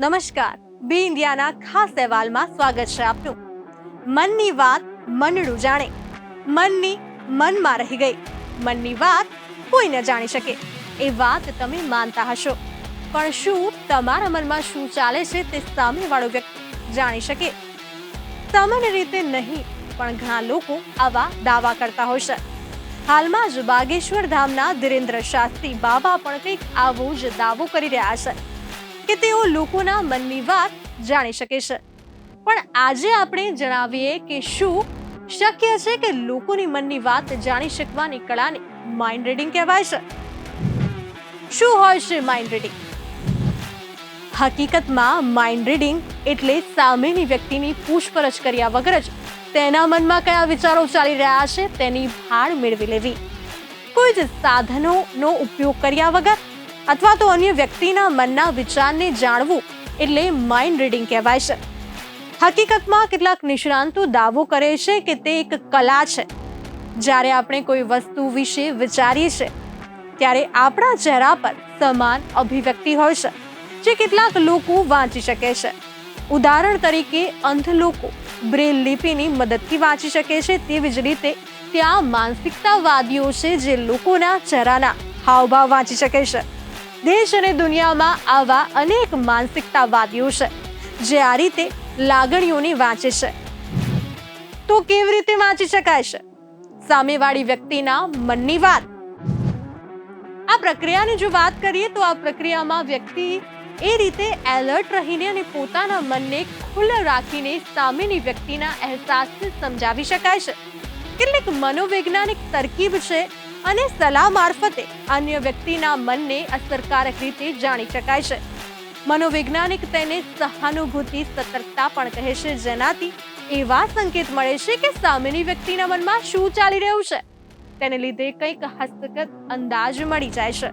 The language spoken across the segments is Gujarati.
નમસ્કાર. બી ઇન્ડિયાના ખાસ અહેવાલમાં સ્વાગત છે આપનું. મનની વાત મનડું જાણે. મનની મનમાં રહી ગઈ. મનની વાત કોઈ ન જાણી શકે. એ વાત તમે માનતા હશો. પણ શું તમારા મનમાં શું ચાલે છે તે સામેવાળો વ્યક્તિ જાણી શકે? સામાન્ય રીતે નહીં, પણ ઘણા લોકો આવા દાવા કરતા હોય છે. હાલમાં જ બાગેશ્વર ધામના ધીરેન્દ્ર શાસ્ત્રી બાબા પણ કંઈક આવો જ દાવો કરી રહ્યા છે. કે તેઓ લોકોના મનની વાત જાણી શકે છે. પણ આજે આપણે જણાવીએ કે શું શક્ય છે કે લોકોની મનની વાત જાણી શકવાની કળાને માઇન્ડ રીડિંગ કહેવાય છે? શું હોય છે માઇન્ડ રીડિંગ હકીકતમાં માઇન્ડ રીડિંગ એટલે સામેની વ્યક્તિની પૂછપરછ કર્યા વગર જ તેના મનમાં કયા વિચારો ચાલી રહ્યા છે તેની ભાળ મેળવી લેવી. કોઈ જ સાધનોનો ઉપયોગ કર્યા વગર અથવા તો અન્ય વ્યક્તિના મનના વિચારને જાણવું એટલે માઇન્ડ રીડિંગ કહેવાય છે. હકીકતમાં કેટલાક નિષ્ણાંતો દાવો કરે છે કે તે એક કલા છે. જ્યારે આપણે કોઈ વસ્તુ વિશે વિચારીએ છીએ ત્યારે આપણા ચહેરા પર સમાન અભિવ્યક્તિ હોય છે, જે કેટલાક લોકો વાંચી શકે છે. ઉદાહરણ તરીકે, અંધ લોકો બ્રેલ લિપિની મદદથી વાંચી શકે છે તેવી જ રીતે ત્યાં માનસિકતાવાદીઓ છે જે લોકોના ચહેરાના હાવભાવ વાંચી શકે છે. દેશ અને દુનિયામાં આવા અનેક માનસિકતાવાદીઓ છે, જે આ રીતે લાગણીઓને વાંચે છે. તો કેવી રીતે વાંચી શકાય છે? સામેવાળી વ્યક્તિના મનની વાત. આ પ્રક્રિયાની જો વાત કરીએ તો આ પ્રક્રિયામાં વ્યક્તિ એ રીતે એલર્ટ રહીને અને પોતાના મનને ખુલ્લા રાખીને સામેની વ્યક્તિના અહેસાસને સમજાવી શકાય છે. કેટલીક મનોવૈજ્ઞાનિક તરકીબ છે અને સલાહ મારફતે અન્ય વ્યક્તિના મનને અસરકારક રીતે જાણી શકાય છે. મનોવૈજ્ઞાનિક તેને સહાનુભૂતિ, સતર્કતા પણ કહે છે. જેનાથી એવા સંકેત મળે છે કે સામેની વ્યક્તિના મનમાં શું ચાલી રહ્યું છે. તેને લીધે કંઈક હસ્તગત અંદાજ મળી જાય છે.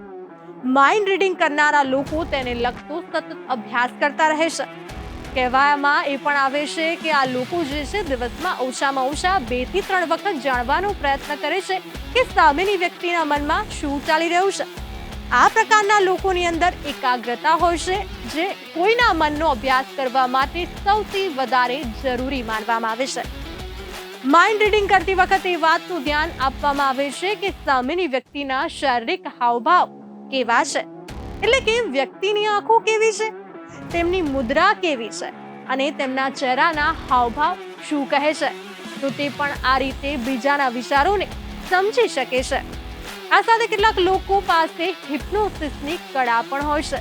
માઇન્ડ રીડિંગ કરનારા લોકો તેને લગતો સતત અભ્યાસ કરતા રહે છે. કહેવામાં એ પણ આવે છે કે આ લોકો જે છે દિવસમાં ઓછામાં ઓછા બેથી ત્રણ વખત જાણવાનો પ્રયત્ન કરે છે કે સામેની વ્યક્તિના મનમાં શું ચાલી રહ્યું છે. આ પ્રકારના લોકોની અંદર એકાગ્રતા હોય છે જે કોઈના મનનો અભ્યાસ કરવા માટે સૌથી વધારે જરૂરી માનવામાં આવે છે. માઇન્ડ રીડિંગ કરતી વખતે એ વાતનું ધ્યાન આપવામાં આવે છે કે સામેની વ્યક્તિના શારીરિક હાવભાવ કેવા છે. એટલે કે વ્યક્તિની આંખો કેવી છે? તેમની મુદ્રા કેવી છે અને તેમના ચહેરાના હાવભાવ શું કહે છે? તો તે પણ આ રીતે બીજાના વિચારોને સમજી શકે છે. આ સાથે કેટલાક લોકો પાસે હિપ્નોસિસની કળા પણ હોય છે,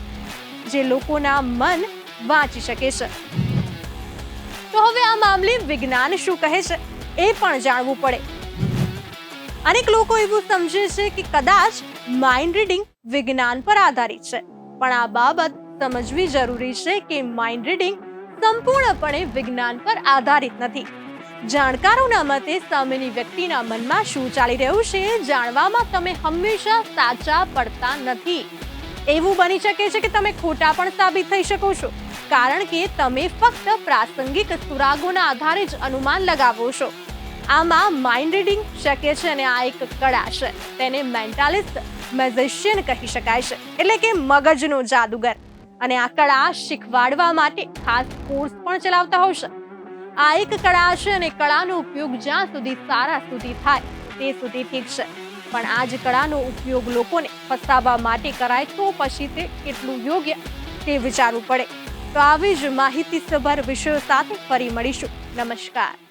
જે લોકોના મન વાંચી શકે છે. તો હવે આ મામલે વિજ્ઞાન શું કહે છે એ પણ જાણવું પડે. અનેક લોકો એવું સમજે છે કે કદાચ માઇન્ડ રીડિંગ વિજ્ઞાન પર આધારિત છે. પણ આ બાબત સમજવી જરૂરી છે કે માઇન્ડ રીડિંગ સંપૂર્ણપણે વિજ્ઞાન પર આધારિત નથી. જાણકારોના મતે સામેની વ્યક્તિના મનમાં શું ચાલી રહ્યું છે જાણવામાં તમે હંમેશા સાચા પડતા નથી. એવું બની શકે છે કે તમે ખોટા પણ સાબિત થઈ શકો છો, કારણ કે તમે ફક્ત પ્રાસંગિક સુરાગોના આધારે જ અનુમાન લગાવો છો. આમાં માઇન્ડ રીડિંગ શક્ય છે અને આ એક કળા છે, તેને મેન્ટાલિસ્ટ મેઝિશિયન કહી શકાય છે, એટલે કે મગજનો જાદુગર. અને આ કળા શીખવાડવા માટે ખાસ કોર્સ પણ ચલાવતા હોશે આ એક કળા છે અને કળાનો ઉપયોગ જ્યાં સુધી સારા સુધી થાય તે સુધી ઠીક છે. પણ આ જ કળાનો ઉપયોગ લોકોને ફસાવવા માટે કરાય તો પછી તે કેટલું યોગ્ય તે વિચારવું પડે. તો આવી જ માહિતીસભર વિષયો સાથે ફરી મળીશું. નમસ્કાર.